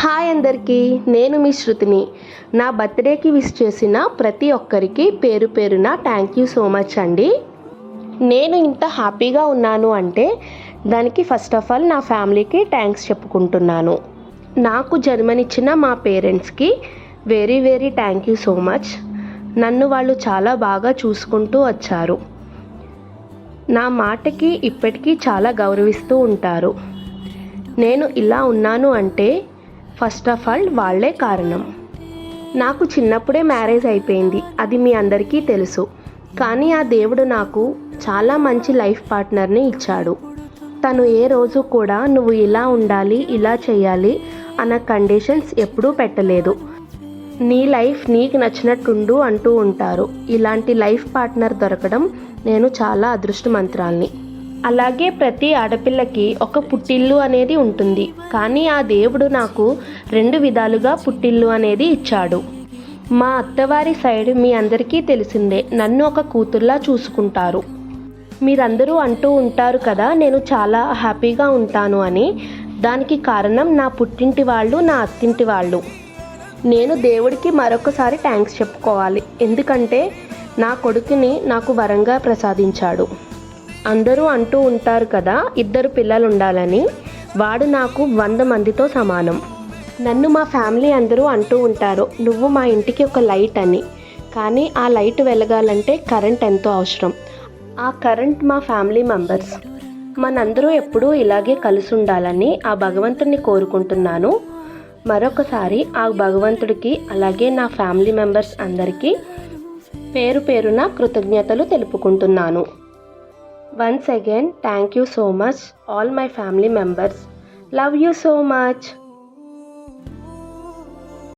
Hi అందరికీ నేను మీ శృతిని. నా బర్త్డేకి విష్ చేసిన ప్రతి ఒక్కరికి పేరు పేరున థ్యాంక్ యూ సో మచ్ అండి. నేను ఇంత హ్యాపీగా ఉన్నాను అంటే దానికి ఫస్ట్ ఆఫ్ ఆల్ నా ఫ్యామిలీకి థ్యాంక్స్ చెప్పుకుంటున్నాను. నాకు జన్మనిచ్చిన మా పేరెంట్స్కి very very thank you so much నన్ను వాళ్ళు చాలా బాగా చూసుకుంటూ వచ్చారు. నా మాటకి ఇప్పటికీ చాలా గౌరవిస్తూ ఉంటారు. నేను ఇలా ఉన్నాను అంటే ఫస్ట్ ఆఫ్ ఆల్ వాళ్ళే కారణం. నాకు చిన్నప్పుడే మ్యారేజ్ అయిపోయింది. అది మీ అందరికీ తెలుసు. కానీ ఆ దేవుడు నాకు చాలా మంచి లైఫ్ పార్ట్నర్ని ఇచ్చాడు. తను ఏ రోజు కూడా నువ్వు ఇలా ఉండాలి ఇలా చేయాలి అన్న కండిషన్స్ ఎప్పుడూ పెట్టలేదు. నీ లైఫ్ నీకు నచ్చినట్టుండు అంటూ ఉంటారు. ఇలాంటి లైఫ్ పార్ట్నర్ దొరకడం నేను చాలా అదృష్టమంత్రాల్ని. అలాగే ప్రతి ఆడపిల్లకి ఒక పుట్టిల్లు అనేది ఉంటుంది. కానీ ఆ దేవుడు నాకు రెండు విధాలుగా పుట్టిల్లు అనేది ఇచ్చాడు. మా అత్తవారి సైడ్ మీ అందరికీ తెలిసిందే నన్ను ఒక కూతుర్లా చూసుకుంటారు. మీరందరూ అంటూ ఉంటారు కదా నేను చాలా హ్యాపీగా ఉంటాను అని. దానికి కారణం నా పుట్టింటి వాళ్ళు నా అత్తింటి వాళ్ళు. నేను దేవుడికి మరొకసారి థ్యాంక్స్ చెప్పుకోవాలి. ఎందుకంటే నా కొడుకుని నాకు వరంగా ప్రసాదించాడు. అందరూ అంటూ ఉంటారు కదా ఇద్దరు పిల్లలు ఉండాలని. వాడు నాకు వంద మందితో సమానం. నన్ను మా ఫ్యామిలీ అందరూ అంటూ ఉంటారు నువ్వు మా ఇంటికి ఒక లైట్ అని. కానీ ఆ లైట్ వెలగాలంటే కరెంట్ ఎంతో అవసరం. ఆ కరెంట్ మా ఫ్యామిలీ మెంబర్స్. మనందరూ ఎప్పుడూ ఇలాగే కలిసి ఉండాలని ఆ భగవంతుని కోరుకుంటున్నాను. మరొకసారి ఆ భగవంతుడికి అలాగే నా ఫ్యామిలీ మెంబర్స్ అందరికీ పేరు పేరున కృతజ్ఞతలు తెలుపుకుంటున్నాను. Once again, thank you so much, all my family members. Love you so much.